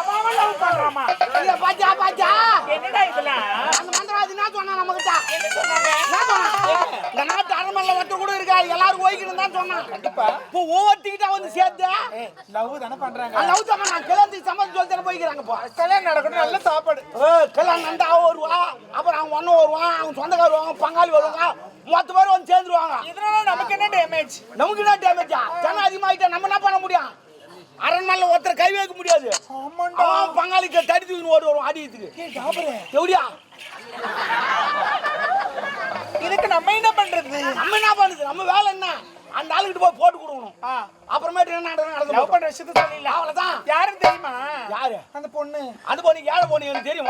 அவன் என்னடா என்ன நாட்டு கூட இருக்கா எல்லாரும் தான் வந்து தானே பண்றாங்க. லவ் தான் நான் கிளம்பி சம்மந்தம் சொல்லி தானே போய்க்கிறாங்க இப்போ கல்யாணம் நடக்கணும், நல்ல சாப்பாடு ஏய், கல்யாணம் நண்டா வருவா அப்புறம் அவன் ஒன்னும் வருவான் அவன் சொந்தக்காரர் வருவாங்க பங்காளி வருவாங்க மொத்த பேரும் வந்து சேர்ந்துருவாங்க இதனால நமக்கு என்ன டேமேஜ் நமக்கு என்ன டேமேஜ் ஜனம் அதிகமாகிட்டா நம்ம என்ன பண்ண முடியும் அரண்மனையில் ஒருத்தர் கை வைக்க முடியாது. அவன் பங்காளிக்கு தடி தூக்கி ஓடி வரும் அடிக்கிறதுக்கு எப்படியா இதுக்கு நம்ம என்ன பண்றது? நம்ம என்ன பண்ணுது? நம்ம வேலை என்ன? அந்த ஆளுகிட்ட போய் போட்டு கொடுக்கணும். அப்புறமேட்டு என்ன நடந்து நடந்து love பண்ற விஷயத்த சொல்லிடலாம். அவ்வளவுதான். யாருன்னு தெரியுமா? யாரு? அந்த பொண்ணு. அது பொண்ணு ஏழை பொண்ணு எனக்கு தெரியும்?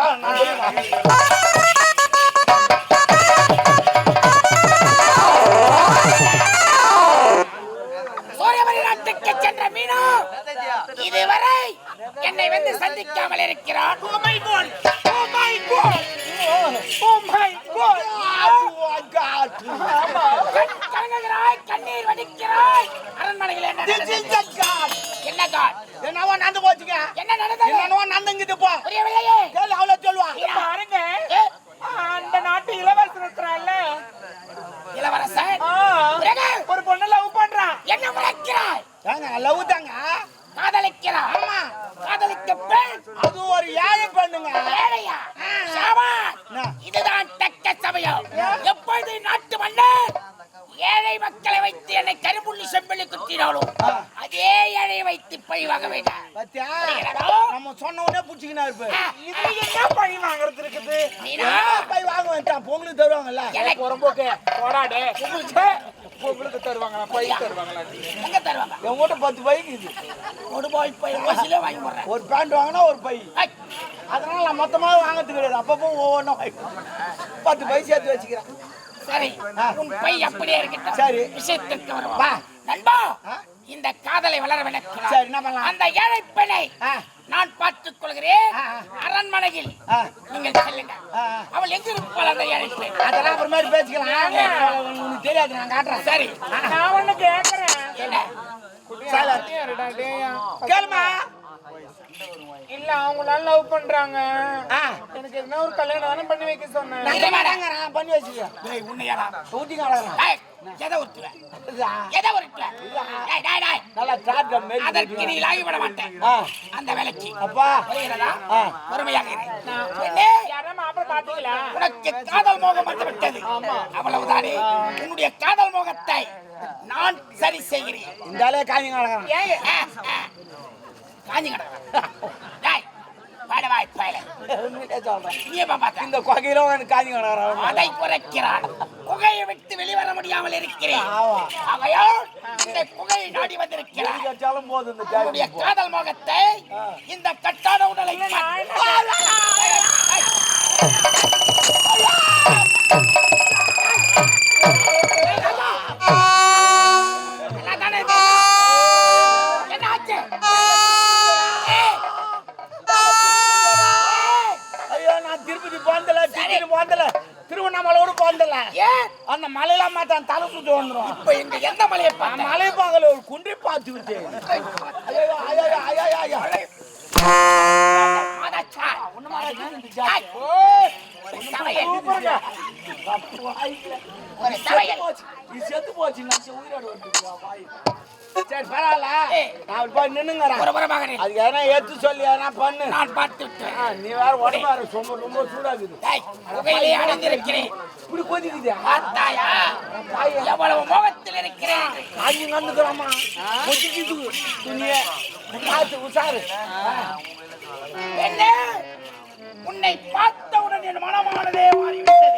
போ. அவ்வளவு சொல்லுவா. பாருங்க. அந்த நாட்டு இளவரசர் இருக்கிறான்ல இளவரசன் ஒரு பொண்ணு லவ் பண்றான் என்ன முறைக்கிறாய் ஏங்க லவ் தாங்க? காதலிக்கிறாய். ஆமா. காதலிக்க பெண். அது ஒரு ஏழை பெண்ணுங்க. ஏழையா? தருவாங்கல்ல? புறம்போக்கு போராடு. உங்களுக்கு தருவாங்களா? பை தருவாங்களா? எங்க தருவாங்க? என் வீட்டை பத்து பைக்கு இது ஒரு பாய் பை ஓசில வாங்கி போடுறேன். ஒரு பேண்ட் வாங்கினா ஒரு பை. அதனால நான் மொத்தமா வாங்கிறது கிடையாது. அப்பப்போ ஒவ்வொன்றும் பத்து பை சேர்த்து வச்சுக்கிறேன். சரி. உன் பை அப்படியே இருக்கட்டும். சரி. விஷயத்திற்கு வா. வருவோம் நண்பா. இந்த காதலை வளர விளக்கலாம் சரி, என்ன பண்ணலாம்? அந்த ஏழை பெண்ணை. நான் பார்த்துக் கொள்கிறேன். அரண்மனையில். நீங்கள் செல்லுங்க. அவள் எங்க இருப்பாள் அந்த ஏழை பெண் அதெல்லாம் அப்புறமேட்டு பேசிக்கலாம். உனக்கு தெரியாது நான் காட்டுறேன். சரி. நான் ஒண்ணு டேயா. கேளுமா? இல்ல அவங்களால லவ் பண்றாங்க. எனக்கு என்ன ஒரு கல்யாணம் தானே பண்ணி வைக்க சொன்னேன். நான் பண்ணி வச்சுக்கிறேன் டேய் உன்னையாடா ஊட்டி காடுறேன் டேய் எதை ஒட்டுவ எதை ஒட்டுவ டேய் டேய் டேய். நல்லா ட்ராட் கம் மாரி அதற்கு நீ லாகி விட மாட்டேன். அந்த வேலைக்கு. அப்பா. புரிகிறதா? ஆ. பொறுமையாக இரு. பெண்ணே. யாரா மாப்பிள்ள பாத்தீங்களா உனக்கு காதல் மோகம் வந்து விட்டது. அவ்வளவுதானே? உன்னுடைய காதல் மோகத்தை நான் சரி செய்கிறேன். இந்த காய்ங்க ஆ. காஞ்சி? இந்த கொகையில காடுறேன் அதை குறைக்கிறான். புகையை விட்டு வெளிவர முடியாமல் இருக்கிறேன். இந்த புகையை நாடி வந்திருக்கிறான் போதும் காதல் மோகத்தை இந்த கட்டான உடலை போந்தல அந்த மலையெல்லாம் மாத்தான் தலை சுத்து வந்துரும். இப்ப இங்க எந்த மலையை மலை பார்க்கல ஒரு குன்றை பார்த்து. நீ செத்து போச்சு. நான் உயிரோட வாய் சரி பரவாயில்ல. நான் போய் நின்னுங்கிறேன். அதுக்கு எதனா எடுத்து சொல்லி எதனா பண்ணு. நான் பார்த்து நீ வேற உடம்பாரு ரொம்ப ரொம்ப சூடாகுது. புகையிலே அடைந்திருக்கிறேன் இப்படி கொதிக்குது. பார்த்தாயா? எவ்வளவு மோகத்தில் இருக்கிறேன். காஞ்சி நடந்துக்கிறோமா கொதிக்குது. துணியே. பார்த்து உஷாரு. பெண்ணே, உன்னை பார்த்தவுடன் என் மனமானதே மாறிவிட்டது.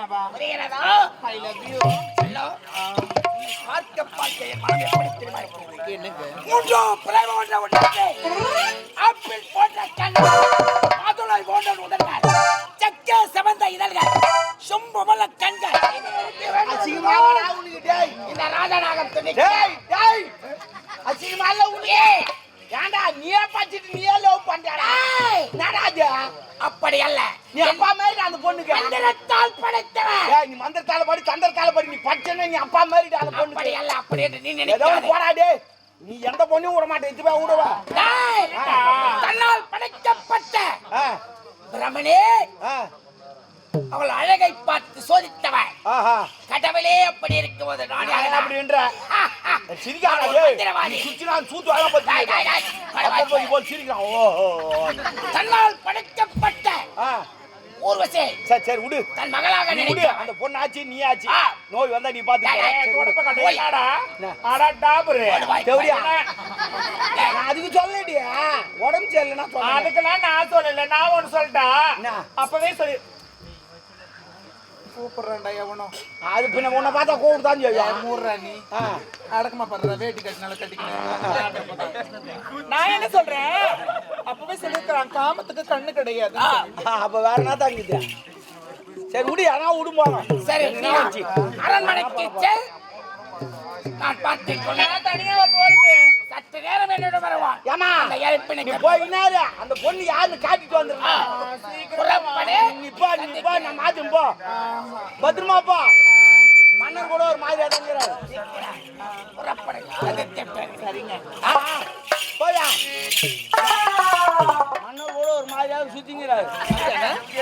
உண்மையாவா புரிகிறதா? I love you hello. பார்க்க பார்க்க என் மனம் எப்படி தெரியுமா இருக்கிறது? மூன்றோ பிளவு ஒன்ற ஒன்றாக ஆப்பிள் போன்ற கண்கள் மாதுளை போன்ற உதடுகள் சக்கே செவந்த இதழ்கள் சும்புமல கண்கள். இந்த ராஜநாகம் அசிங்கமா இல்ல உனக்கு? ஏன்டா நீயே படிச்சிட்டு நீயே லவ் என்னடா இது? அப்படி அல்ல. அப்பா மாதிரி அந்த பொண்ணுக்கு. மந்திரத்தால் படைத்தவன். நீ மந்திரத்தால படி தந்திரத்தால படி நீ படிச்சேன்னா நீ அப்பா மாதிரி அந்த அப்படி பொண்ணுக்கு அல்ல அப்படி என்று நீ நினைக்காதே. போடா டேய் நீ எந்த பொண்ணையும் விட மாட்டே இது போய் விடுவா தன்னால் படைக்கப்பட்ட ஆ, அவள் அழகை பார்த்து சோதித்தவன் கடவுளே அப்படி இருக்கும்போது நான் நான் யாரா? அப்படின்ற ஆ, ஆ. சிரிக்காத அவள் டேய் மந்திரவாதி. நீ சுத்தி நான் சூத்து வாங்க பத்தி டேய், டேய், டேய், அப்ப போய் போய் சிரிக்கிறான். தன்னால் படைக்கப்பட்ட ஊர்வசே சரி சரி விடு. தன் மகளாக விடு. அந்த பொண்ணு ஆச்சு நீ ஆச்சு ஆ. நோய் வந்தா நீ பாத்து டேய், டேய், தொடப்ப கட்டை போய். என்னடா அடா டாபரு. ஓடுவாய். தேவடியா நான் அதுக்கு சொல்லடியா உடம்பு சரியில்லைன்னா அதுக்கெல்லாம் நான் சொல்லல. நான் ஒண்ணு சொல்லிட்டா? அப்பவே சொல்லி. கூப்பிடுறேன்டா எவனோ. அது பின்ன உன்னை பார்த்தா கூப்பிட்டு தான் செய்யும். மூடுறா நீ. அடக்கமா பண்ற வேட்டி கட்டினால கட்டிக்கணும் நான் என்ன சொல்றேன்? அப்பவே சொல்லிருக்கிறான் காமத்துக்கு கண்ணு கிடையாது. அப்ப வேற என்ன தாங்கிது சரி விடு ஆனா விடு போறோம் சரி? அரண்மனைக்கு நான் போறது. சற்று நேரம் என்னோட வருவான். அந்த போய் இன்னாரு அந்த பொண்ணு யாருன்னு காட்டிட்டு வந்துருக்கா புறப்படு. நீ போ நீ போ நான் மாத்தும் போ. பத்திரமா போ. மன்னர் கூட ஒரு மாதிரி அடங்குறாரு புறப்படு. சரிங்க. போயா. மன்னர் கூட ஒரு மாதிரியாக சுத்திங்கிறாரு.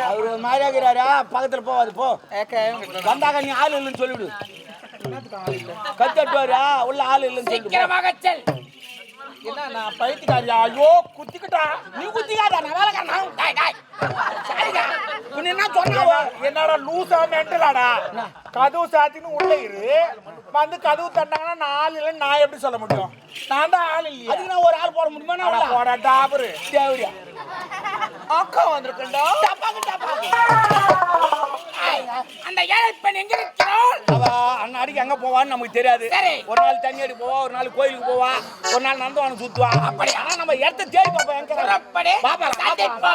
அவர் ஒரு மாதிரியா இருக்கிறாரா பக்கத்துல போவாது போ. வந்தாக்க நீ ஆள் இல்லைன்னு சொல்லிவிடு. கத்தட்டுவாரா உள்ள ஆள் இல்லைன்னு. சீக்கிரமாக செல் என்ன நான் பைத்தியக்காரியா ஐயோ குத்திக்கிட்டா நீ குத்திக்காதா நான் வேலைக்காரனா டாய் டாய் சரிடா என்ன சொன்னாவோ என்னடா லூசா மெண்டலாடா கதவு சாத்தின்னு உள்ள இரு வந்து கதவு தட்டாங்கன்னா நான் ஆள் இல்லைன்னு நான் எப்படி சொல்ல முடியும் நான் தான் ஆள் இல்லையா அதுக்கு நான் ஒரு ஆள் போட முடியுமா நான்? போடா டாபரு தேவையா அக்கா வந்திருக்கேன்டா டப்பாக்கு டப்பாக்கு அந்த ஏழை பெண் எங்க அவ அண்ணன் அடிக்கு எங்க போவான்னு நமக்கு தெரியாது. ஒரு நாள் தண்ணி அடி போவா ஒரு நாள் கோயிலுக்கு போவா ஒரு நாள் நந்தவனம் சுத்துவா. அப்படி. ஆனா நம்ம இடத்த தேடி பார்ப்போம் எங்க புறப்படு பாப்பா,